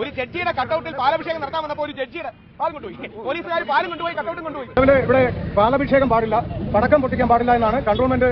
ഒരു ജഡ്ജിയുടെ കട്ടൗട്ടിൽ പാലഭിഷേകം നടത്താൻ വന്നപ്പോൾ ഒരു ജഡ്ജിയുടെ പാൽ കൊണ്ടുപോയി. പോലീസുകാർ പാലും കൊണ്ടുപോയി കട്ടൗട്ടും കൊണ്ടുപോയി. ഇവിടെ പാലഭിഷേകം പാടില്ല. പടക്കം പൊട്ടിക്കാൻ പാടില്ല എന്നാണ് കൺട്രോൾമെന്റ്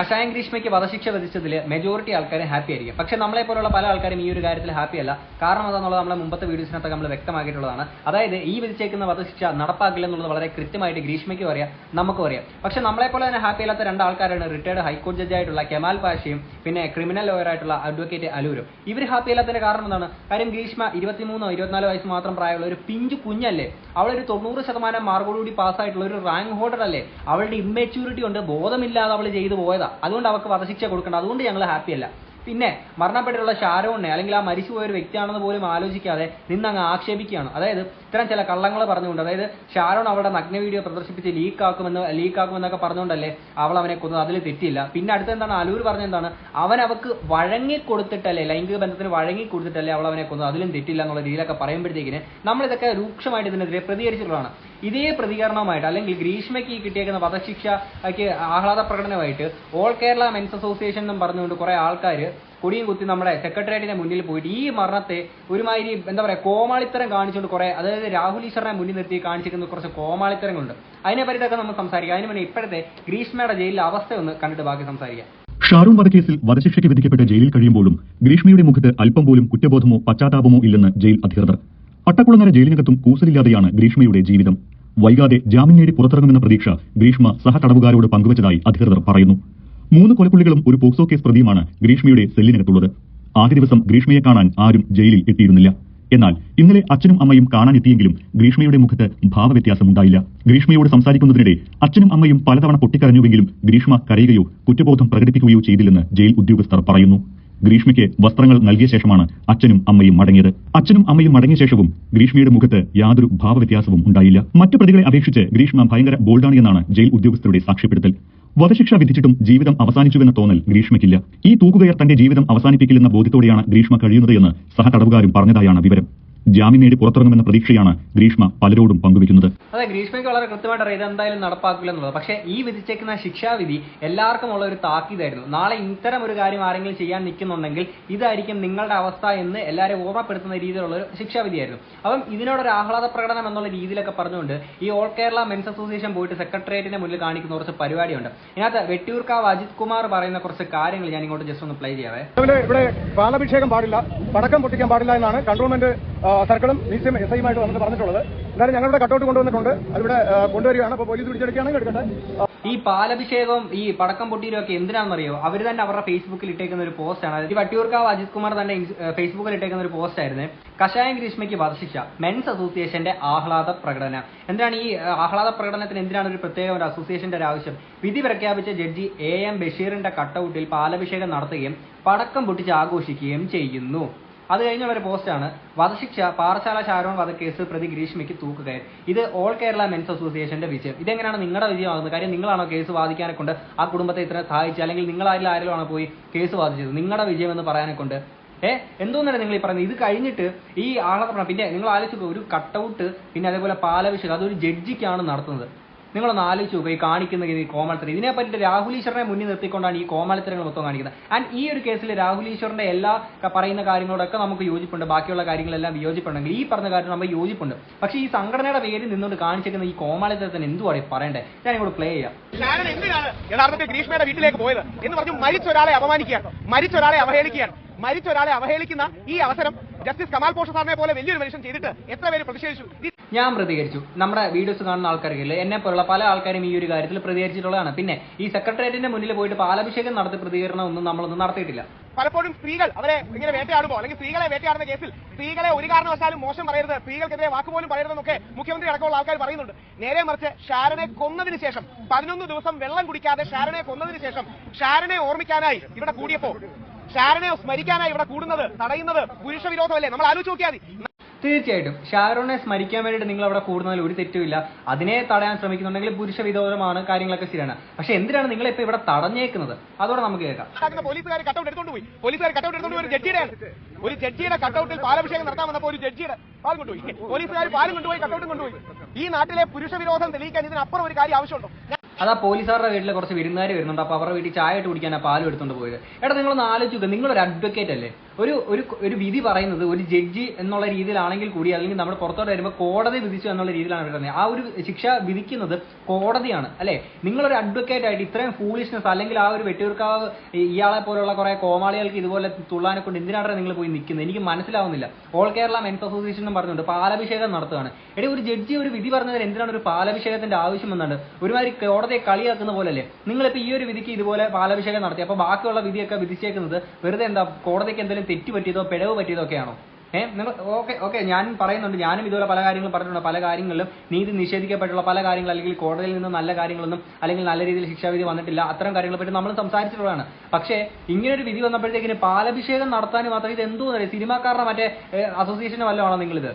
കഷായം ഗ്രീഷ്മയ്ക്ക് വധശിക്ഷ വിധിച്ചതിൽ മെജോറിറ്റി ആൾക്കാരും ഹാപ്പി ആയിരിക്കും. പക്ഷെ നമ്മളെ പോലുള്ള പല ആൾക്കാരും ഈ ഒരു കാര്യത്തിൽ ഹാപ്പി അല്ല. കാരണം എന്താണെന്നുള്ളത് നമ്മളെ മുമ്പത്തെ വീഡിയോസിനകത്ത് നമ്മൾ വ്യക്തമാക്കിയിട്ടുള്ളതാണ്. അതായത് ഈ വിധിച്ചേക്കുന്ന വധശിക്ഷ നടപ്പാക്കില്ല എന്നുള്ളത് വളരെ കൃത്യമായിട്ട് ഗ്രീഷ്മയ്ക്കും അറിയാം നമുക്കും അറിയാം. പക്ഷെ നമ്മളെ പോലെ തന്നെ ഹാപ്പി അല്ലാത്ത രണ്ട് ആൾക്കാരാണ് റിട്ടയർഡ് ഹൈക്കോടതി ജഡ്ജായിട്ടുള്ള കെമാൽ പാഷയും പിന്നെ ക്രിമിനൽ ലോയറായിട്ടുള്ള അഡ്വക്കേറ്റ് അലൂരും. ഇവർ ഹാപ്പി അല്ലാത്തതിന്റെ കാരണം എന്താണ്? കാര്യം ഗ്രീഷ്മ ഇരുപത്തിമൂന്നോ ഇരുപത്തിനാലോ വയസ്സ് മാത്രം പ്രായമുള്ള ഒരു പിഞ്ചു കുഞ്ഞല്ലേ? അവളൊരു തൊണ്ണൂറ് ശതമാനം മാർക്കോടുകൂടി പാസ്സായിട്ടുള്ള ഒരു റാങ്ക് ഹോൾഡർ അല്ലേ? അവളുടെ ഇമ്മേച്യൂരിറ്റി കൊണ്ട് ബോധമില്ലാതെ അവൾ ചെയ്തു പോയതാ. അതുകൊണ്ട് അവൾക്ക് വധശിക്ഷ കൊടുക്കണം അതുകൊണ്ട് ഞങ്ങൾ ഹാപ്പി അല്ല പിന്നെ മരണപ്പെട്ടിട്ടുള്ള ഷാരോണിനെ അല്ലെങ്കിൽ ആ മരിച്ചുപോയ ഒരു വ്യക്തിയാണെന്ന് പോലും ആലോചിക്കാതെ നിന്ന് അങ്ങ് ആക്ഷേപിക്കുകയാണ്. അതായത് ഇത്തരം ചില കള്ളങ്ങൾ പറഞ്ഞുകൊണ്ട് അതായത് ഷാരോൺ അവളുടെ നഗ്ന വീഡിയോ പ്രദർശിപ്പിച്ച് ലീക്ക് ആക്കുമെന്ന് ലീക്ക് ആക്കുമെന്നൊക്കെ പറഞ്ഞുകൊണ്ടല്ലേ അവൾ അവനെ കൊന്നത്. അതിൽ തെറ്റില്ല പിന്നെ അടുത്ത എന്താണ് അലൂർ പറഞ്ഞ എന്താണ് അവൻ അവക്ക് വഴങ്ങി കൊടുത്തിട്ടല്ലേ ലൈംഗിക ബന്ധത്തിന് വഴങ്ങി കൊടുത്തിട്ടല്ലേ അവൾ അവനെ കൊന്നത്. അതിലും തെറ്റില്ല എന്നുള്ള രീതിയിലൊക്കെ പറയുമ്പോഴത്തേക്കിന് നമ്മൾ ഇതൊക്കെ രൂക്ഷമായിട്ട് ഇതിനെതിരെ പ്രതികരിച്ചിട്ടുള്ളതാണ്. ഇതേ പ്രതികരണമായിട്ട് അല്ലെങ്കിൽ ഗ്രീഷ്മയ്ക്ക് കിട്ടിയേക്കുന്ന വധശിക്ഷയ്ക്ക് ആഹ്ലാദ പ്രകടനമായിട്ട് ഓൾ കേരള മെൻസ് അസോസിയേഷൻ എന്നും പറഞ്ഞുകൊണ്ട് കുറെ ആൾക്കാർ കൊടിയും കുത്തി നമ്മുടെ സെക്രട്ടേറിയറ്റിന്റെ മുന്നിൽ പോയിട്ട് ഈ മരണത്തെ ഒരുമാതിരി എന്താ പറയുക കോമാളിത്തരം കാണിച്ചുകൊണ്ട് കുറെ അതായത് രാഹുൽ ഈശ്വറിനെ മുന്നിൽ നിർത്തി കാണിച്ചിരിക്കുന്ന കുറച്ച് കോമാളിത്തരങ്ങളുണ്ട്. അതിനെ പറ്റിയിട്ടൊക്കെ നമ്മൾ സംസാരിക്കാം. അതിന് മുന്നേ ഇപ്പോഴത്തെ ഗ്രീഷ്മയുടെ ജയിലിലെ അവസ്ഥ ഒന്ന് കണ്ടിട്ട് ബാക്കി സംസാരിക്കാം. ഷാറൂം വധക്കേസിൽ വധശിക്ഷയ്ക്ക് വിധിക്കപ്പെട്ട് ജയിലിൽ കഴിയുമ്പോഴും ഗ്രീഷ്മയുടെ മുഖത്ത് അല്പം പോലും കുറ്റബോധമോ പശ്ചാത്താപമോ ഇല്ലെന്ന് ജയിൽ അധികൃതർ. പട്ടക്കുളങ്ങര ജയിലിനകത്തും കൂസലില്ലാതെയാണ് ഗ്രീഷ്മയുടെ ജീവിതം. വൈകാതെ ജാമ്യം നേടി പുറത്തിറങ്ങുമെന്ന പ്രതീക്ഷ ഗ്രീഷ്മ സഹതടവുകാരോട് പങ്കുവച്ചതായി അധികൃതർ പറയുന്നു. മൂന്ന് കൊലപ്പുള്ളികളും ഒരു പോക്സോ കേസ് പ്രതിയുമാണ് ഗ്രീഷ്മയുടെ സെല്ലിനകത്തുള്ളത്. ആദ്യ ദിവസം ഗ്രീഷ്മയെ കാണാൻ ആരും ജയിലിൽ എത്തിയിരുന്നില്ല. എന്നാൽ ഇന്നലെ അച്ഛനും അമ്മയും കാണാനെത്തിയെങ്കിലും ഗ്രീഷ്മയുടെ മുഖത്ത് ഭാവവ്യത്യാസമുണ്ടായില്ല. ഗ്രീഷ്മയോട് സംസാരിക്കുന്നതിനിടെ അച്ഛനും അമ്മയും പലതവണ പൊട്ടിക്കരഞ്ഞുവെങ്കിലും ഗ്രീഷ്മ കരയുകയോ കുറ്റബോധം പ്രകടിപ്പിക്കുകയോ ചെയ്തില്ലെന്ന് ജയിൽ ഉദ്യോഗസ്ഥർ പറയുന്നു. ഗ്രീഷ്മയ്ക്ക് വസ്ത്രങ്ങൾ നൽകിയ ശേഷമാണ് അച്ഛനും അമ്മയും മടങ്ങിയത്. അച്ഛനും അമ്മയും മടങ്ങിയ ശേഷവും ഗ്രീഷ്മയുടെ മുഖത്ത് യാതൊരു ഭാവവ്യത്യാസവും ഉണ്ടായില്ല. മറ്റു പ്രതികളെ അപേക്ഷിച്ച് ഗ്രീഷ്മ ഭയങ്കര ബോൾഡാണ് എന്നാണ് ജയിൽ ഉദ്യോഗസ്ഥരുടെ സാക്ഷ്യപ്പെടുത്തൽ. വധശിക്ഷ വിധിച്ചിട്ടും ജീവിതം അവസാനിച്ചുവെന്ന തോന്നൽ ഗ്രീഷ്മയ്ക്കില്ല. ഈ തൂക്കുകയർ തന്റെ ജീവിതം അവസാനിപ്പിക്കില്ലെന്ന ബോധ്യത്തോടെയാണ് ഗ്രീഷ്മ കഴിയുന്നത് എന്ന് സഹതടവുകാരും പറഞ്ഞതായാണ് വിവരം. ജാമ്യം നേടി പുറത്തിറങ്ങുമെന്ന പ്രതീക്ഷയാണ് ഗ്രീഷ്മ പലരോടും പങ്കുവെക്കുന്നത് അതെ ഗ്രീഷ്മയ്ക്ക് വളരെ കൃത്യമായിട്ട് അറിയാം ഇതെന്തായാലും നടപ്പാക്കില്ലെന്നുള്ളത്. പക്ഷേ ഈ വിധിച്ചേക്കുന്ന ശിക്ഷാവിധി എല്ലാവർക്കും ഉള്ള ഒരു താക്കീതായിരുന്നു. നാളെ ഇത്തരം ഒരു കാര്യം ആരെങ്കിലും ചെയ്യാൻ നിൽക്കുന്നുണ്ടെങ്കിൽ ഇതായിരിക്കും നിങ്ങളുടെ അവസ്ഥ എന്ന് എല്ലാവരെയും ഓർമ്മപ്പെടുത്തുന്ന രീതിയിലുള്ള ഒരു ശിക്ഷാവിധിയായിരുന്നു. അപ്പം ഇതിനോടൊരു ആഹ്ലാദ പ്രകടനം എന്നുള്ള രീതിയിലൊക്കെ പറഞ്ഞുകൊണ്ട് ഈ ഓൾ കേരള മെൻസ് അസോസിയേഷൻ പോയിട്ട് സെക്രട്ടേറിയറ്റിന്റെ മുന്നിൽ കാണിക്കുന്ന കുറച്ച് പരിപാടിയുണ്ട്. ഇതിനകത്ത് വെട്ടിയൂർക്കാവ് അജിത് കുമാർ പറയുന്ന കുറച്ച് കാര്യങ്ങൾ ഞാൻ ഇങ്ങോട്ട് ജസ്റ്റ് ഒന്ന് പ്ലേ ചെയ്യാവേ. ഇവിടെ പാലഭിഷേകം പാടില്ല പടക്കം പൊട്ടിക്കാൻ പാടില്ല എന്നാണ് കൺട്രോൾമെന്റ് സർക്കിളും മ്യൂസിയം എസ് ഐയുമായിട്ട് വന്നിട്ട് പറഞ്ഞിട്ടുള്ളത്. എന്തായാലും ഞങ്ങളുടെ കട്ടൗട്ട് കൊണ്ടുവന്നിട്ടുണ്ട്. അതിവിടെ കൊണ്ടുവരികയാണ്. അപ്പോൾ പോലീസ് പിടിച്ചെടുക്കുകയാണെങ്കിൽ എടുക്കട്ടെ. ഈ പാലഭിഷേകവും ഈ പടക്കം പൊട്ടിയിലും ഒക്കെ എന്തിനാണെന്നറിയോ? അവർ തന്നെ അവരുടെ ഫേസ്ബുക്കിൽ ഇട്ടേക്കുന്ന ഒരു പോസ്റ്റാണ് അതായത് വട്ടിയൂർക്കാവ് അജിത് കുമാർ തന്നെ ഫേസ്ബുക്കിൽ ഇട്ടേക്കുന്ന ഒരു പോസ്റ്റ് ആയിരുന്നു. കഷായം ഗ്രീഷ്മയ്ക്ക് വധശിക്ഷ. മെൻസ് അസോസിയേഷന്റെ ആഹ്ലാദ പ്രകടനം. എന്താണ് ഈ ആഹ്ലാദ പ്രകടനത്തിന് എന്തിനാണ് ഒരു പ്രത്യേക ഒരു അസോസിയേഷന്റെ ഒരു ആവശ്യം? വിധി പ്രഖ്യാപിച്ച ജഡ്ജി എ എം ബഷീറിന്റെ കട്ടൌട്ടിൽ പാലഭിഷേകം നടത്തുകയും പടക്കം പൊട്ടിച്ച് ആഘോഷിക്കുകയും ചെയ്യുന്നു. അത് കഴിഞ്ഞ ഒരു പോസ്റ്റാണ് വധശിക്ഷ പാറശാല ഷാരോൺ വധക്കേസ് പ്രതി ഗ്രീഷ്മയ്ക്ക് തൂക്കുകയർ ഇത് ഓൾ കേരള മെൻസ് അസോസിയേഷന്റെ വിജയം. ഇതെങ്ങനെയാണ് നിങ്ങളുടെ വിജയമാകുന്നത്? കാര്യം നിങ്ങളാണോ കേസ് വാദിക്കാനെ കൊണ്ട് ആ കുടുംബത്തെ ഇത്ര സഹായിച്ചത്? അല്ലെങ്കിൽ നിങ്ങൾ ആരിൽ ആരിലാണോ പോയി കേസ് വാദിച്ചത്? നിങ്ങളുടെ വിജയം എന്ന് പറയാനെ കൊണ്ട്. ഏ? എന്തോന്നാണ് നിങ്ങൾ ഈ പറയുന്നത്? ഇത് കഴിഞ്ഞിട്ട് ഈ ആളെ പിന്നെ നിങ്ങൾ ആലോചിച്ച് ഒരു കട്ടൗട്ട് പിന്നെ അതേപോലെ പാലഭിഷേകം അതൊരു ജഡ്ജിക്കാണ് നടത്തുന്നത്. നിങ്ങളൊന്ന് ആലോചിച്ച് നോക്കുക ഈ കാണിക്കുന്ന ഈ കോമാളിത്തരം ഇതിനെ പറ്റിയിട്ട് രാഹുൽ ഈശ്വറിനെ മുന്നിൽ നിർത്തിക്കൊണ്ടാണ് ഈ കോമാളിത്തരങ്ങൾ മൊത്തം കാണിക്കുന്നത്. ആൻഡ് ഈ ഒരു കേസിൽ രാഹുൽ ഈശ്വറിന്റെ എല്ലാ പറയുന്ന കാര്യങ്ങളോടൊക്കെ നമുക്ക് യോജിപ്പുണ്ട്. ബാക്കിയുള്ള കാര്യങ്ങളെല്ലാം വിയോജിപ്പുണ്ടെങ്കിൽ ഈ പറഞ്ഞ കാര്യം നമ്മൾ യോജിപ്പുണ്ട്. പക്ഷേ ഈ സംഘടനയുടെ പേരിൽ നിന്നുകൊണ്ട് കാണിച്ചിരിക്കുന്ന ഈ കോമാളിത്തരത്തിന് എന്തുവാണ് പറയണ്ടേ? ഞാൻ ഇങ്ങോട്ട് പ്ലേ ചെയ്യാം. ഞാൻ എന്തിനാണ് ഗ്രീഷ്മയുടെ വീട്ടിലേക്ക് പോയത്? എന്ന് പറഞ്ഞു മരിച്ച ഒരാളെ അപമാനിക്കുകയാണ്. മരിച്ച ഒരാളെ അവഹേളിക്കുകയാണ്. മരിച്ച ഒരാളെ അവഹേളിക്കുന്ന ഈ അവസരം ജസ്റ്റിസ് കമാൽ പോഷ സാറിനെ പോലെ വലിയൊരു മനുഷ്യൻ ചെയ്തിട്ട് എത്ര പേര് പ്രതിഷേധിച്ചു? ഞാൻ പ്രതികരിച്ചു. നമ്മുടെ വീഡിയോസ് കാണുന്ന ആൾക്കാർക്കില്ല? എന്നെ പോലുള്ള പല ആൾക്കാരും ഈ ഒരു കാര്യത്തിൽ പ്രതികരിച്ചിട്ടുള്ളതാണ്. പിന്നെ ഈ സെക്രട്ടേറിയറ്റിന്റെ മുന്നിൽ പോയിട്ട് പാലഭിഷേകം നടത്തി പ്രതികരണം ഒന്നും നമ്മളൊന്നും നടത്തിയിട്ടില്ല. പലപ്പോഴും സ്ത്രീകൾ അവരെ ഇങ്ങനെ വേട്ടയാടുമ്പോൾ അല്ലെങ്കിൽ സ്ത്രീകളെ വേട്ടയാടുന്ന കേസിൽ സ്ത്രീകളെ ഒരു കാരണവശാലും മോശം പറയരുത് സ്ത്രീകൾക്കെതിരെ വാക്കുപോലും പറയരുതെന്നൊക്കെ മുഖ്യമന്ത്രി അടക്കമുള്ള ആൾക്കാർ പറയുന്നുണ്ട്. നേരെ മറിച്ച് ഷാരനെ കൊന്നതിന് ശേഷം പതിനൊന്ന് ദിവസം വെള്ളം കുടിക്കാതെ ഷാരനെ കൊന്നതിന് ശേഷം ഷാരനെ ഓർമ്മിക്കാനായി ഇവിടെ കൂടിയപ്പോൾ ഷാരനെ സ്മരിക്കാനായി ഇവിടെ കൂടുന്നത് തടയുന്നത് പുരുഷ വിരോധമല്ലേ നമ്മൾ ആലോചിച്ച് നോക്കിയാൽ തീർച്ചയായിട്ടും. ഷാരോണെ സ്മരിക്കാൻ വേണ്ടിയിട്ട് നിങ്ങൾ അവിടെ കൂടുന്നതിൽ ഒരു തെറ്റുമില്ല. അതിനെ തടയാൻ ശ്രമിക്കുന്നുണ്ടെങ്കിൽ പുരുഷ വിധോരമാണ് കാര്യങ്ങളൊക്കെ ശരിയാണ്. പക്ഷെ എന്തിനാണ് നിങ്ങൾ ഇപ്പൊ ഇവിടെ തടഞ്ഞേക്കുന്നത്? അതോടെ നമുക്ക് കേൾക്കാം. പോലീസുകാർ കട്ടൗട്ട് എടുത്തോണ്ട് പോയി. പോലീസുകാർ കട്ടൗട്ട് എടുത്തോണ്ട് ഒരു ജഡ്ജിയുടെ ഒരു ജഡ്ജിയുടെ കട്ടൗട്ടിൽ പാലഭിഷേകം നടത്താൻ വന്നപ്പോൾ ഒരു ജഡ്ജിയുടെ പാൽ കൊണ്ടുപോയി. പോലീസുകാർ പാലും കൊണ്ടുപോയി കട്ടൗട്ടും കൊണ്ടുപോയി. ഈ നാട്ടിലെ പുരുഷ വിരോധം തെളിയിക്കാൻ ഇതിനപ്പുറം ഒരു കാര്യം ആവശ്യമുണ്ടോ? അതാ പോലീസുകാരുടെ വീട്ടിൽ കുറച്ച് വിരുന്നുകാർ വരുന്നുണ്ട്. അപ്പൊ അവരുടെ വീട്ടിൽ ചായ ഇട്ട് കുടിക്കാൻ ആ പാലും എടുത്തോണ്ട് പോയത്. എടാ നിങ്ങളൊന്ന് ആലോചിക്കുക നിങ്ങളൊരു അഡ്വക്കേറ്റ് അല്ലേ? ഒരു ഒരു ഒരു വിധി പറയുന്നത് ഒരു ജഡ്ജി എന്നുള്ള രീതിയിലാണെങ്കിൽ കൂടി അല്ലെങ്കിൽ നമ്മൾ പുറത്തോട്ട് വരുമ്പോൾ കോടതി വിധിച്ചു എന്നുള്ള രീതിയിലാണ് വരുന്നത്. ആ ഒരു ശിക്ഷ വിധിക്കുന്നത് കോടതിയാണ് അല്ലെ? നിങ്ങളൊരു അഡ്വക്കേറ്റ് ആയിട്ട് ഇത്രയും ഫൂളിഷ്നെസ് അല്ലെങ്കിൽ ആ ഒരു വെട്ടിയൂർക്കാവ് ഇയാളെ പോലുള്ള കുറെ കോമാളികൾക്ക് ഇതുപോലെ തുള്ളാനെ കൊണ്ട് എന്തിനാണ് നിങ്ങൾ പോയി നിൽക്കുന്നത്? എനിക്ക് മനസ്സിലാവുന്നില്ല. ഓൾ കേരള മെൻസ് അസോസിയേഷൻ എന്ന് പറഞ്ഞുകൊണ്ട് പാലഭിഷേകം നടത്തുകയാണ്. എടി ഒരു ജഡ്ജി ഒരു വിധി പറഞ്ഞതിന് എന്തിനാണ് ഒരു പാലഭിഷേകത്തിന്റെ ആവശ്യം എന്നാണ് ഒരുമാതിരി കോടതിയെ കളിയാക്കുന്ന പോലല്ലേ? നിങ്ങളിപ്പോ ഈ ഒരു വിധിക്ക് ഇതുപോലെ പാലഭിഷേകം നടത്തി. അപ്പോൾ ബാക്കിയുള്ള വിധിയൊക്കെ വിധിച്ചേക്കുന്നത് വെറുതെ എന്താ കോടതിക്ക് എന്തെങ്കിലും തെറ്റ് പറ്റിയതോ പിഴവ് പറ്റിയതോ ഒക്കെയാണോ? ഏഹ് നിങ്ങൾ ഓക്കെ ഓക്കെ ഞാൻ പറയുന്നുണ്ട് ഞാനും ഇതുപോലെ പല കാര്യങ്ങളും പറഞ്ഞിട്ടുണ്ട്. പല കാര്യങ്ങളിലും നീതി നിഷേധിക്കപ്പെട്ടുള്ള പല കാര്യങ്ങളും അല്ലെങ്കിൽ കോടതിയിൽ നിന്ന് നല്ല കാര്യങ്ങളൊന്നും അല്ലെങ്കിൽ നല്ല രീതിയിൽ ശിക്ഷാവിധി വന്നിട്ടില്ല അത്തരം കാര്യങ്ങളെ പറ്റി നമ്മൾ സംസാരിച്ചിട്ടുള്ളതാണ്. പക്ഷേ ഇങ്ങനെ ഒരു വിധി വന്നപ്പോഴത്തേക്കിന് പാലഭിഷേകം നടത്താൻ മാത്രം ഇത് എന്തോ സിനിമാക്കാരുടെ മറ്റേ അസോസിയേഷന് വല്ലതാണോ നിങ്ങളിത്?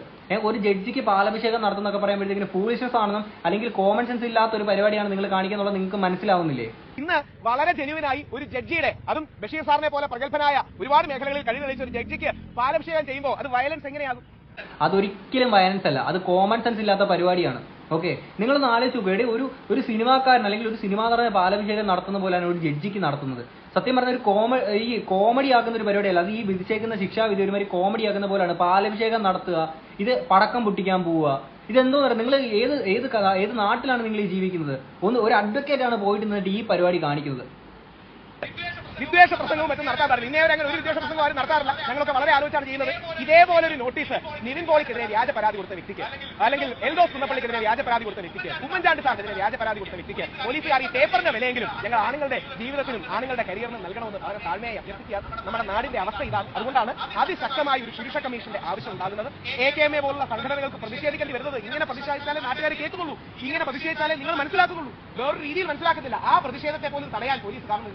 ഒരു ജഡ്ജിക്ക് പാലഭിഷേകം നടത്തുന്നൊക്കെ പറയുമ്പോഴത്തേക്കിന് ഫൂളിഷ്നസ് ആണെന്നും അല്ലെങ്കിൽ കോമൺ സെൻസ് ഇല്ലാത്ത ഒരു പരിപാടിയാണ് നിങ്ങൾ കാണിക്കുന്നത് നിങ്ങൾക്ക് മനസ്സിലാവുന്നില്ലേ? ഇന്ന് വളരെ ജെന്യുവനായി ഒരു ജഡ്ജിയുടെ അതും ബഷീർ സാറിനെ പോലെ പ്രഗത്ഭനായ ഒരുപാട് മേഖലകളിൽ കഴിവ് തെളിയിച്ച ഒരു ജഡ്ജിക്ക് പാലഭിഷേകം ചെയ്യുമ്പോൾ അത് വയലൻസ് എങ്ങനെയാകും? അതൊരിക്കലും വയലൻസ് അല്ല. അത് കോമൺ സെൻസ് ഇല്ലാത്ത പരിപാടിയാണ്. ഓക്കെ നിങ്ങളൊന്ന് ആലോചിച്ച് നോക്കുക എടീ, ഒരു ഒരു സിനിമാക്കാരൻ അല്ലെങ്കിൽ ഒരു സിനിമാ നടനെ ബാലഭിഷേകം നടത്തുന്ന പോലെയാണ് ഒരു ജഡ്ജിക്ക് നടത്തുന്നത്. സത്യം പറഞ്ഞ ഒരു കോമ ഈ കോമഡി ആക്കുന്ന ഒരു പരിപാടിയല്ല. അത് ഈ വിധിച്ചേക്കുന്ന ശിക്ഷാവിധി ഒരുമാതിരി കോമഡി ആക്കുന്ന പോലെയാണ്. പാലഭിഷേകം നടത്തുക. ഇത് പടക്കം പൊട്ടിക്കാൻ പോവുക. ഇതെന്തോ പറയുക നിങ്ങൾ ഏത് ഏത് കഥ ഏത് നാട്ടിലാണ് നിങ്ങൾ ജീവിക്കുന്നത്? ഒന്ന് ഒരു അഡ്വക്കേറ്റ് ആണ് പോയിട്ട് നിന്നിട്ട് ഈ പരിപാടി കാണിക്കുന്നത്. വിദ്വേഷ പ്രസംഗവും മറ്റും നടത്താൻ പാടില്ല. ഇന്നേ അങ്ങനെ ഒരു വിദ്വേഷ പ്രസംഗം ആരും നടത്താറില്ല. ഞങ്ങളൊക്കെ വളരെ ആലോചിച്ചാണ് ചെയ്യുന്നത്. ഇതേപോലെ ഒരു നോട്ടീസ് നിവിൻ പോളിക്കെതിരെ വ്യാജ പരാതി കൊടുത്ത വ്യക്തിക്ക് അല്ലെങ്കിൽ എൽദോസ് കുന്നപ്പള്ളിക്കെതിരെ വ്യാജ പരാതി കൊടുത്ത വ്യക്തിക്ക് ഉമ്മൻചാണ്ടി സാറിനെതിരെ വ്യാജ പരാതി കൊടുത്ത വ്യക്തിക്ക് പോലീസുകാർ ഈ പേപ്പറിന്റെ വിലയെങ്കിലും ഞങ്ങൾ ആണുങ്ങളുടെ ജീവിതത്തിനും ആണുങ്ങളുടെ കരിയറിനും നൽകണമെന്ന് വളരെ താഴ്മയായി അഭ്യർത്ഥിക്കുക നമ്മുടെ നാടിന്റെ അവസ്ഥ ഇതാണ്. അതുകൊണ്ടാണ് അതിശക്തമായ ഒരു പുരുഷ കമ്മീഷന്റെ ആവശ്യം ഉണ്ടാകുന്നത്. എ കെ എം എ പോലുള്ള സംഘടനകൾക്ക് പ്രതിഷേധിക്കേണ്ടി വരുന്നത് ഇങ്ങനെ പ്രതിഷേധിച്ചാലേ നാട്ടുകാർ കേൾക്കുള്ളൂ ഇങ്ങനെ പ്രതിഷേധിച്ചാലേ നിങ്ങൾ മനസ്സിലാക്കുന്നുള്ളൂ. വേറൊരു രീതിയിൽ മനസ്സിലാക്കുന്നില്ല. ആ പ്രതിഷേധത്തെ പോലും തടയാൻ പോലീസ് കാരണം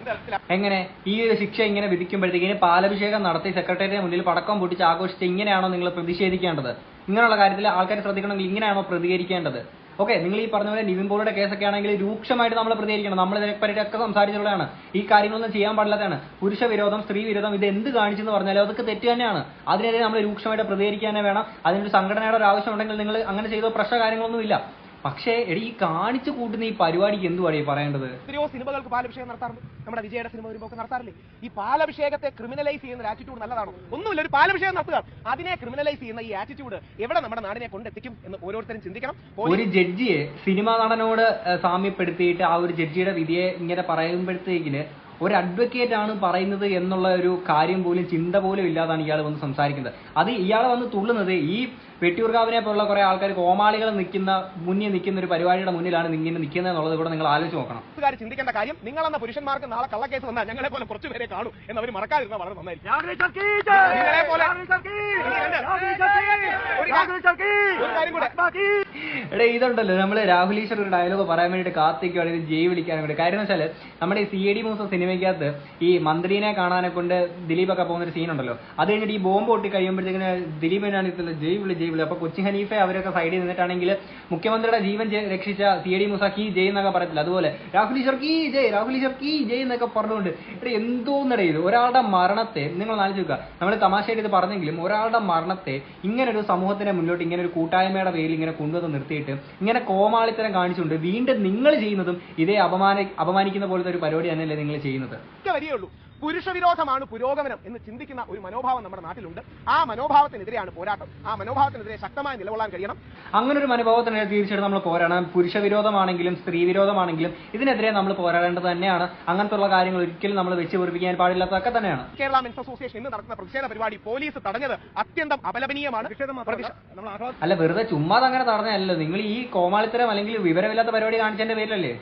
എങ്ങനെ? ഈ ഒരു ശിക്ഷ ഇങ്ങനെ വിധിക്കുമ്പോഴത്തേക്കിന് പാലഭിഷേകം നടത്തി സെക്രട്ടേറിയറ്റിന് മുന്നിൽ പടക്കം പൊട്ടിച്ച് ആഘോഷിച്ച് ഇങ്ങനെയാണോ നിങ്ങൾ പ്രതിഷേധിക്കേണ്ടത്? ഇങ്ങനെയുള്ള കാര്യത്തിൽ ആൾക്കാർ ശ്രദ്ധിക്കണമെങ്കിൽ ഇങ്ങനെയാണോ പ്രതികരിക്കേണ്ടത്? ഓക്കെ നിങ്ങൾ ഈ പറഞ്ഞ പോലെ നിവിൻ പോളിയുടെ കേസൊക്കെ ആണെങ്കിൽ രൂക്ഷമായിട്ട് നമ്മൾ പ്രതികരിക്കണം. നമ്മൾ ഇതിനെപ്പറ്റിയൊക്കെ സംസാരിച്ചുള്ളതാണ് ഈ കാര്യങ്ങളൊന്നും ചെയ്യാൻ പാടില്ലാത്തതാണ്. പുരുഷ വിരോധം സ്ത്രീ വിരോധം ഇത് എന്ത് കാണിച്ചെന്ന് പറഞ്ഞാലും അതൊക്കെ തെറ്റ് തന്നെയാണ്. അതിനെതിരെ നമ്മൾ രൂക്ഷമായിട്ട് പ്രതികരിക്കാനേ വേണം. അതിനൊരു സംഘടനയുടെ ഒരു ആവശ്യം ഉണ്ടെങ്കിൽ നിങ്ങൾ അങ്ങനെ ചെയ്തോ പ്രശ്ന കാര്യങ്ങളൊന്നുമില്ല പക്ഷേ എടി ഈ കാണിച്ചു കൂട്ടുന്ന ഈ പരിപാടിക്ക് എന്തുവാണ് ഈ പറയേണ്ടത്? എത്രയോ സിനിമകൾക്ക് പാലഭിഷേകം നടത്താറുണ്ട്. നമ്മുടെ വിജയയുടെ സിനിമ വരുമ്പോൾ നടത്താറില്ലേ? ഈ പാലഭിഷേകത്തെ ക്രിമിനലൈസ് ചെയ്യുന്ന ഒരു ആറ്റിറ്റ്യൂഡ് നല്ലതാണോ? ഒന്നുമില്ല ഒരു പാലഭിഷേകം നടത്തുക. അതിനെ ക്രിമിനലൈസ് ചെയ്യുന്ന ഈ ആറ്റിറ്റ്യൂഡ് എവിടെ നമ്മുടെ നാടിനെ കൊണ്ടെത്തിക്കും എന്ന് ഓരോരുത്തരും ചിന്തിക്കണം. ഒരു ജഡ്ജിയെ സിനിമാ നടനോട് സാമ്യപ്പെടുത്തിയിട്ട് ആ ഒരു ജഡ്ജിയുടെ വിധിയെ ഇങ്ങനെ പറയുമ്പോഴത്തേക്കിന് ഒരു അഡ്വക്കേറ്റ് ആണ് പറയുന്നത് എന്നുള്ള ഒരു കാര്യം പോലും ചിന്ത പോലും ഇല്ലാതാണ് ഇയാൾ വന്ന് സംസാരിക്കുന്നത്. അത് ഇയാൾ വന്ന് തുള്ളുന്നത് ഈ വെട്ടിയൂർക്കാവിനെ പോലുള്ള കുറെ ആൾക്കാർ കോമാളികൾ നിൽക്കുന്ന മുന്നിൽ നിൽക്കുന്ന ഒരു പരിപാടിയുടെ മുന്നിലാണ് ഇങ്ങനെ നിൽക്കുന്നത് എന്നുള്ളത് കൂടെ നിങ്ങൾ ആലോചിച്ച് നോക്കണം. കാര്യം ചിന്തിക്കേണ്ട കാര്യം നിങ്ങൾ എന്ന പുരുഷന്മാർക്ക് നാളെ കള്ളക്കേസ് വന്നാൽ ഞങ്ങളെ പോലെ കുറച്ചു പേരെ കാണൂ എന്ന് അവർ മറക്കാതിരുന്ന വളരെ നന്നായിരിക്കും. ഒരു കാര്യം കൂടെ എടേ ഇതുണ്ടല്ലോ നമ്മൾ രാഹുൽ ഈശ്വർ ഒരു ഡയലോഗ് പറയാൻ വേണ്ടിയിട്ട് കാത്തിക്കുവാണ് ഇത് ജയ് വിളിക്കാൻ വേണ്ടി. കാര്യം എന്ന് വെച്ചാൽ നമ്മുടെ ഈ സി എ ഡി മൂസ സിനിമയ്ക്കകത്ത് ഈ മന്ത്രിനെ കാണാനെ കൊണ്ട് ദിലീപൊക്കെ പോകുന്ന ഒരു സീനുണ്ടല്ലോ. അത് കഴിഞ്ഞിട്ട് ഈ ബോംബ് പൊട്ടി കഴിയുമ്പോഴത്തേക്കിന് ദിലീപിനാണ് ഇതിൽ ജയ് വിളി ജയ് വിളി. അപ്പൊ കൊച്ചി ഹനീഫെ അവരൊക്കെ സൈഡിൽ നിന്നിട്ടാണെങ്കിൽ മുഖ്യമന്ത്രിയുടെ ജീവൻ രക്ഷിച്ച സി എ ഡി മൂസ കീ ജയ് എന്നൊക്കെ പറയത്തില്ല? അതുപോലെ രാഹുൽ ഈശ്വർ കീ ജയ് രാഹുൽ ഈശ്വർ കീ ജയ് എന്നൊക്കെ പറഞ്ഞുകൊണ്ട് എടേ എന്തോന്നടേ ഇത്? ഒരാളുടെ മരണത്തെ നിങ്ങൾ നാലിച്ച് നോക്കുക. നമ്മൾ തമാശയായിട്ട് ഇത് പറഞ്ഞെങ്കിലും ഒരാളുടെ മരണത്തെ ഇങ്ങനെ ഒരു സമൂഹത്തിന്റെ മുന്നോട്ട് ഇങ്ങനെ ഒരു കൂട്ടായ്മയുടെ പേരിൽ ഇങ്ങനെ കൊണ്ടുവന്ന് നിർത്തിയിട്ട് ഇങ്ങനെ കോമാളിത്തരം കാണിച്ചുകൊണ്ട് വീണ്ടും നിങ്ങൾ ചെയ്യുന്നതും ഇതേ അപമാന അപമാനിക്കുന്ന പോലത്തെ ഒരു പരിപാടി തന്നെയല്ലേ നിങ്ങൾ ചെയ്യുന്നത്? പുരുഷവിരോധമാണ് പുരോഗമനം എന്ന് ചിന്തിക്കുന്ന ഒരു മനോഭാവം നമ്മുടെ നാട്ടിലുണ്ട്. ആ മനോഭാവത്തിനെതിരെയാണ് പോരാട്ടം. ആ മനോഭാവത്തിനെതിരെ ശക്തമായി നിലകൊള്ളാൻ കഴിയണം. അങ്ങനെ ഒരു മനോഭാവത്തിനെതിരെ തീർച്ചയായിട്ടും നമ്മൾ പോരാടണം. പുരുഷ വിരോധമാണെങ്കിലും സ്ത്രീ വിരോധമാണെങ്കിലും ഇതിനെതിരെ നമ്മൾ പോരാടേണ്ടത് തന്നെയാണ്. അങ്ങനത്തെ ഉള്ള കാര്യങ്ങൾ ഒരിക്കലും നമ്മൾ വെച്ച് പൊറിപ്പിക്കാൻ പാടില്ലാത്തതൊക്കെ തന്നെയാണ്. കേരള മെൻസ് അസോസിയേഷൻ ഇന്ന് നടക്കുന്ന പ്രതിഷേധ പരിപാടി പോലീസ് തടഞ്ഞത് അത്യന്തം അപലപനീയമാണ്. അല്ല വെറുതെ ചുമ്മാതെ അങ്ങനെ തടഞ്ഞല്ലോ നിങ്ങൾ ഈ കോമാളിത്തരം അല്ലെങ്കിൽ വിവരമില്ലാത്ത പരിപാടി കാണിച്ചതിന്റെ പേരിലല്ലേ?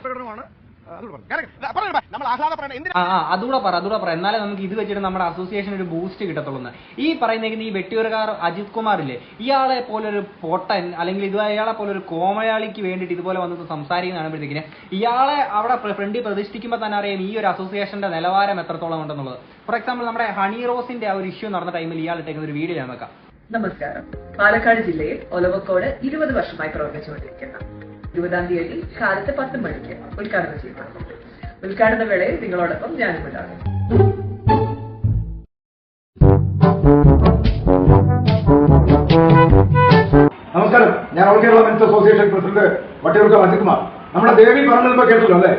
അതുകൂടെ പറ അതുകൂടെ പറ. എന്നാലേ നമുക്ക് ഇത് വെച്ചിട്ട് നമ്മുടെ അസോസിയേഷൻ ഒരു ബൂസ്റ്റ് കിട്ടത്തുള്ളൂ ഈ പറയുന്ന ഈ വെട്ടിയൂരുകാർ അജിത് കുമാർ ഇല്ലേ ഇയാളെ പോലെ ഒരു പൊട്ടൻ അല്ലെങ്കിൽ ഇത് ഇയാളെ പോലെ ഒരു കോമയാളിക്ക് വേണ്ടിയിട്ട് ഇതുപോലെ വന്നിട്ട് സംസാരിക്കുന്ന കാണുമ്പോഴത്തേക്കിന് ഇയാളെ അവിടെ ഫ്രണ്ടിൽ പ്രതിഷ്ഠിക്കുമ്പോൾ തന്നെ അറിയാം ഈ ഒരു അസോസിയേഷന്റെ നിലവാരം എത്രത്തോളം ഉണ്ടെന്നുള്ളത്. ഫോർ എക്സാമ്പിൾ നമ്മുടെ ഹണി റോസിന്റെ ആ ഒരു ഇഷ്യൂ നടന്ന ടൈമിൽ ഇയാൾ ഇട്ടേക്കുന്ന ഒരു വീഡിയോ ഞാൻ നോക്കാം നമസ്കാരം. പാലക്കാട് ജില്ലയിൽ ഒലവക്കോട് ഇരുപത് വർഷമായി പ്രവർത്തിച്ചുകൊണ്ടിരിക്കുന്ന. ഇരുപതാം തീയതി കാലത്ത് പത്ത് മണിക്ക് ഉദ്ഘാടനം ചെയ്യുന്നുണ്ട് ഉദ്ഘാടന വേളയിൽ നിങ്ങളോടൊപ്പം ഞാനും ഉണ്ടാകും. നമസ്കാരം. ഞാൻ all Kerala men's association president വട്ടിയൂർക്ക Ajithkumar നമ്മുടെ ദേവി പറഞ്ഞതിപ്പോ കേട്ടല്ലോ അല്ലേ?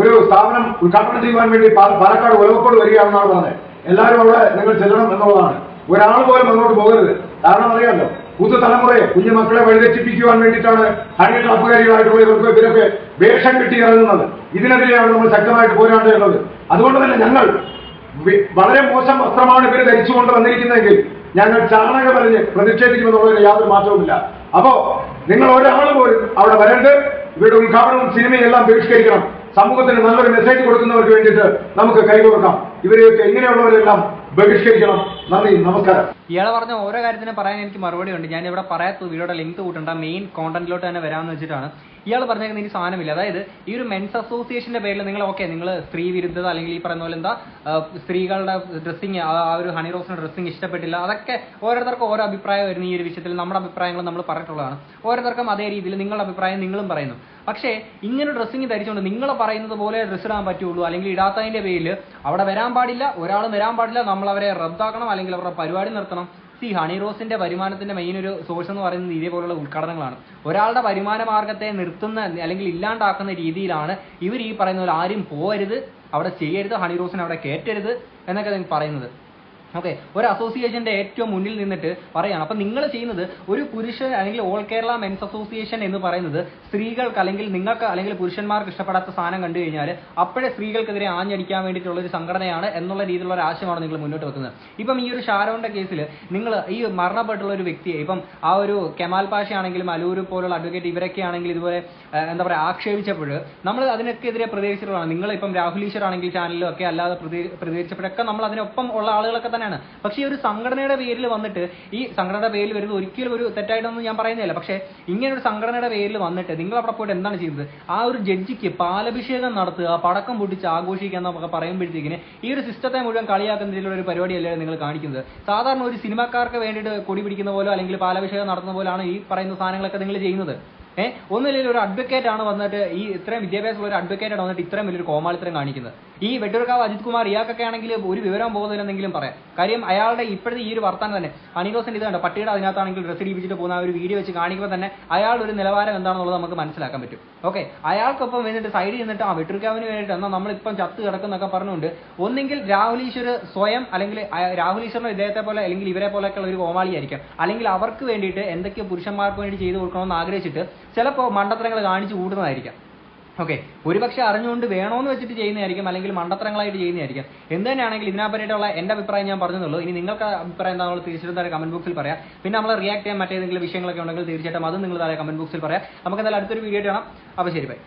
ഒരു സ്ഥാപനം ഉദ്ഘാടനം ചെയ്യുവാൻ വേണ്ടി പാലക്കാട് ഒലവക്കോട് വരികയാണെന്നാണ് പറഞ്ഞത്. എല്ലാവരും അവിടെ നിങ്ങൾ ചെല്ലണം എന്നുള്ളതാണ്. ഒരാൾ പോലും അങ്ങോട്ട് പോകരുത്. കാരണം അറിയാമല്ലോ പുതുതലമുറയെ കുഞ്ഞുമക്കളെ വഴിതെറ്റിപ്പിക്കുവാൻ വേണ്ടിയിട്ടാണ് ഹണി ട്രാപ്പുകാരികളായിട്ടുള്ള ഇവർക്ക് ഇവരൊക്കെ വേഷം കിട്ടി ഇറങ്ങുന്നത്. ഇതിനെതിരെയാണ് നമ്മൾ ശക്തമായിട്ട് പോരാടേണ്ടത് അതുകൊണ്ട് തന്നെ ഞങ്ങൾ വളരെ മോശം വസ്ത്രമാണ് ഇവർ ധരിച്ചുകൊണ്ട് വന്നിരിക്കുന്നതെങ്കിൽ ഞങ്ങൾ ചാണക പറഞ്ഞ് പ്രതിഷേധിക്കുമെന്നുള്ളതിന് യാതൊരു മാറ്റവുമില്ല. അപ്പോ നിങ്ങൾ ഒരാൾ പോലും അവിടെ വരണ്ട് ഇവരുടെ ഉദ്ഘാടനവും സിനിമയും എല്ലാം ബഹിഷ്കരിക്കണം. സമൂഹത്തിന് നല്ലൊരു മെസ്സേജ് കൊടുക്കുന്നവർക്ക് വേണ്ടിയിട്ട് നമുക്ക് കൈകോർക്കാം. ഇവരെയൊക്കെ എങ്ങനെയുള്ളവരെല്ലാം ബഹിഷ്കരിക്കണം. നന്ദി നമസ്കാരം. ഇയാളെ പറഞ്ഞ ഓരോ കാര്യത്തിനും പറയാൻ എനിക്ക് മറുപടി ഉണ്ട് ഞാൻ ഇവിടെ പറയാത്ത വീഡിയോയുടെ ലിങ്ക് കൂട്ടണ്ട. മെയിൻ കോണ്ടന്റിലോട്ട് തന്നെ വരാമെന്ന് വെച്ചിട്ടാണ്. ഇയാൾ പറഞ്ഞേക്കുന്ന ഇനി സാധനമില്ല. അതായത് ഈ ഒരു മെൻസ് അസോസിയേഷന്റെ പേരിൽ നിങ്ങൾ ഓക്കെ നിങ്ങൾ സ്ത്രീ വിരുദ്ധത അല്ലെങ്കിൽ ഈ പറയുന്ന പോലെ എന്താ സ്ത്രീകളുടെ ഡ്രസ്സിങ് ആ ഒരു ഹണി റോസിന്റെ ഡ്രസ്സിങ് ഇഷ്ടപ്പെട്ടില്ല. അതൊക്കെ ഓരോരുത്തർക്കും ഓരോ അഭിപ്രായം വരുന്നു ഈ ഒരു വിഷയത്തിൽ നമ്മുടെ അഭിപ്രായങ്ങൾ നമ്മൾ പറഞ്ഞിട്ടുള്ളതാണ്. ഓരോരുത്തർക്കും അതേ രീതിയിൽ നിങ്ങളുടെ അഭിപ്രായം നിങ്ങളും പറയുന്നു. പക്ഷേ ഇങ്ങനെ ഡ്രസ്സിങ് ധരിച്ചുകൊണ്ട് നിങ്ങൾ പറയുന്നത് പോലെ ഡ്രസ്സ് ഇടാൻ പറ്റുള്ളൂ അല്ലെങ്കിൽ ഇടാത്തതിന്റെ പേരിൽ അവിടെ വരാൻ പാടില്ല ഒരാളും വരാൻ പാടില്ല നമ്മൾ അവരെ റദ്ദാക്കണം അല്ലെങ്കിൽ അവരുടെ പരിപാടി നിർത്തണം. സി ഹണി റോസിന്റെ വരുമാനത്തിന്റെ മെയിൻ ഒരു സോഴ്സ് എന്ന് പറയുന്നത് ഇതേപോലുള്ള ഉദ്ഘാടനങ്ങളാണ് ഒരാളുടെ വരുമാന മാർഗത്തെ നിർത്തുന്ന അല്ലെങ്കിൽ ഇല്ലാണ്ടാക്കുന്ന രീതിയിലാണ് ഇവർ ഈ പറയുന്ന പോലെ ആരും പോകരുത് അവിടെ ചെയ്യരുത് ഹണി റോസിനെ അവിടെ കയറ്റരുത് എന്നൊക്കെ പറയുന്നത്. ഓക്കെ ഒരു അസോസിയേഷന്റെ ഏറ്റവും മുന്നിൽ നിന്നിട്ട് പറയാണ്. അപ്പൊ നിങ്ങൾ ചെയ്യുന്നത് ഒരു പുരുഷൻ അല്ലെങ്കിൽ ഓൾ കേരള മെൻസ് അസോസിയേഷൻ എന്ന് പറയുന്നത് സ്ത്രീകൾക്ക് അല്ലെങ്കിൽ നിങ്ങൾക്ക് അല്ലെങ്കിൽ പുരുഷന്മാർക്ക് ഇഷ്ടപ്പെടാത്ത സാധനം കണ്ടു കഴിഞ്ഞാൽ അപ്പോഴേ സ്ത്രീകൾക്കെതിരെ ആഞ്ഞടിക്കാൻ വേണ്ടിയിട്ടുള്ള ഒരു സംഘടനയാണ് എന്നുള്ള രീതിയിലുള്ള ഒരു ആശയമാണ് നിങ്ങൾ മുന്നോട്ട് വെക്കുന്നത്. ഇപ്പം ഈ ഒരു ഷാരോന്റെ കേസിൽ നിങ്ങൾ ഈ മരണപ്പെട്ടുള്ള ഒരു വ്യക്തിയെ ഇപ്പം ആ ഒരു കെമാൽ പാഷയാണെങ്കിലും അലൂര് പോലുള്ള അഡ്വക്കേറ്റ് ഇവരൊക്കെ ആണെങ്കിൽ ഇതുപോലെ എന്താ പറയുക ആക്ഷേപിച്ചപ്പോൾ നമ്മൾ അതിനൊക്കെതിരെ പ്രതികരിച്ചിട്ടുള്ളതാണ്. നിങ്ങൾ ഇപ്പം രാഹുൽ ഈശ്വർ ആണെങ്കിൽ ചാനലിലും ഒക്കെ അല്ലാതെ പ്രതി- പ്രതികരിച്ചപ്പോഴൊക്കെ നമ്മൾ അതിനൊപ്പം ഉള്ള ആളുകളൊക്കെ തന്നെയാണ് പക്ഷേ ഈ ഒരു സംഘടനയുടെ പേരിൽ വന്നിട്ട് ഈ സംഘടനയുടെ പേരിൽ വരുന്നത് ഒരിക്കലും ഒരു തെറ്റായിട്ടൊന്നും ഞാൻ പറയുന്നില്ല. പക്ഷേ ഇങ്ങനെ ഒരു സംഘടനയുടെ പേരിൽ വന്നിട്ട് നിങ്ങൾ അവിടെ പോയിട്ട് എന്താണ് ചെയ്യുന്നത്? ആ ഒരു ജഡ്ജിക്ക് പാലഭിഷേകം നടത്തുക പടക്കം പൊട്ടിച്ച് ആഘോഷിക്കുക എന്നൊക്കെ പറയുമ്പോഴത്തേക്കിന് ഈ ഒരു സിസ്റ്റത്തെ മുഴുവൻ കളിയാക്കുന്ന രീതിയിലുള്ള ഒരു പരിപാടിയല്ലേ നിങ്ങൾ കാണിക്കുന്നത്? സാധാരണ ഒരു സിനിമാക്കാർക്ക് വേണ്ടിയിട്ട് കൊടി പിടിക്കുന്ന പോലോ അല്ലെങ്കിൽ പാലഭിഷേകം നടത്തുന്ന പോലാണ് ഈ പറയുന്ന സാധനങ്ങളൊക്കെ നിങ്ങൾ ചെയ്യുന്നത്. ഏഹ് ഒന്നുമില്ലെങ്കിൽ ഒരു അഡ്വക്കേറ്റ് ആണ് വന്നിട്ട് ഈ ഇത്രയും വിദ്യാഭ്യാസമുള്ള ഒരു അഡ്വക്കേറ്റ് ആണ് വന്നിട്ട് ഇത്രയും വലിയൊരു കോമാളിത്തരം കാണിക്കുന്നത്. ഈ വെട്ടൂർക്കാവ് അജിത് കുമാർ ഇയാൾക്കൊക്കെ ആണെങ്കിൽ ഒരു വിവരം പോകുന്നില്ലെന്നെങ്കിലും പറയാം. കാര്യം അയാളുടെ ഇപ്പോഴത്തെ ഈ ഒരു വർത്താനം തന്നെ അണിറോസിന്റെ ഇത് കണ്ട? പട്ടിയുടെ അതിനകത്താണെങ്കിൽ ഡ്രസ് ഇടിപ്പിച്ചിട്ട് പോകുന്ന ഒരു വീഡിയോ വെച്ച് കാണിക്കുമ്പോൾ തന്നെ അയാൾ ഒരു നിലവാരം എന്താണെന്നുള്ളത് നമുക്ക് മനസ്സിലാക്കാൻ പറ്റും. ഓക്കെ അയാൾക്കൊപ്പം വന്നിട്ട് സൈഡിൽ നിന്നിട്ട് ആ വെട്ടൂർക്കാവിന് വേണ്ടിയിട്ട് എന്നാൽ നമ്മളിപ്പം ചത്ത് കിടക്കുന്നൊക്കെ പറഞ്ഞുകൊണ്ട് ഒന്നെങ്കിൽ രാഹുൽ ഈശ്വർ സ്വയം അല്ലെങ്കിൽ രാഹുൽ ഈശ്വറിന് ഇദ്ദേഹത്തെ പോലെ അല്ലെങ്കിൽ ഇവരെ പോലെയൊക്കെയുള്ള ഒരു കോമാളിയായിരിക്കാം. അല്ലെങ്കിൽ അവർക്ക് വേണ്ടിയിട്ട് എന്തൊക്കെ പുരുഷന്മാർക്ക് വേണ്ടി ചെയ്തു കൊടുക്കണമെന്ന് ആഗ്രഹിച്ചിട്ട് ചിലപ്പോൾ മണ്ടത്തരങ്ങൾ കാണിച്ചു കൂടുന്നതായിരിക്കാം ഓക്കെ ഒരുപക്ഷെ അറിഞ്ഞുകൊണ്ട് വേണോന്ന് വെച്ചിട്ട് ചെയ്യുന്നതായിരിക്കും അല്ലെങ്കിൽ മണ്ടത്തരങ്ങളായിട്ട് ചെയ്യുന്നതായിരിക്കും. എന്ത് തന്നെയാണെങ്കിൽ ഇതിനെപ്പറ്റിയിട്ടുള്ള എന്റെ അഭിപ്രായം ഞാൻ പറഞ്ഞതുള്ളൂ. ഇനി നിങ്ങൾക്ക് അഭിപ്രായം എന്താണെന്ന് തീർച്ചയായിട്ടും താഴെ കമന്റ് ബോക്സിൽ പറയാം. പിന്നെ നമ്മൾ റിയാക്ട് ചെയ്യാൻ മറ്റേതെങ്കിലും വിഷയങ്ങളൊക്കെ ഉണ്ടെങ്കിൽ തീർച്ചയായിട്ടും അതും നിങ്ങൾ താഴെ കമന്റ് ബോക്സിൽ പറയാം. നമുക്ക് എന്തായാലും അടുത്തൊരു വീഡിയോ കാണാം. അപ്പോൾ ശരി ബൈ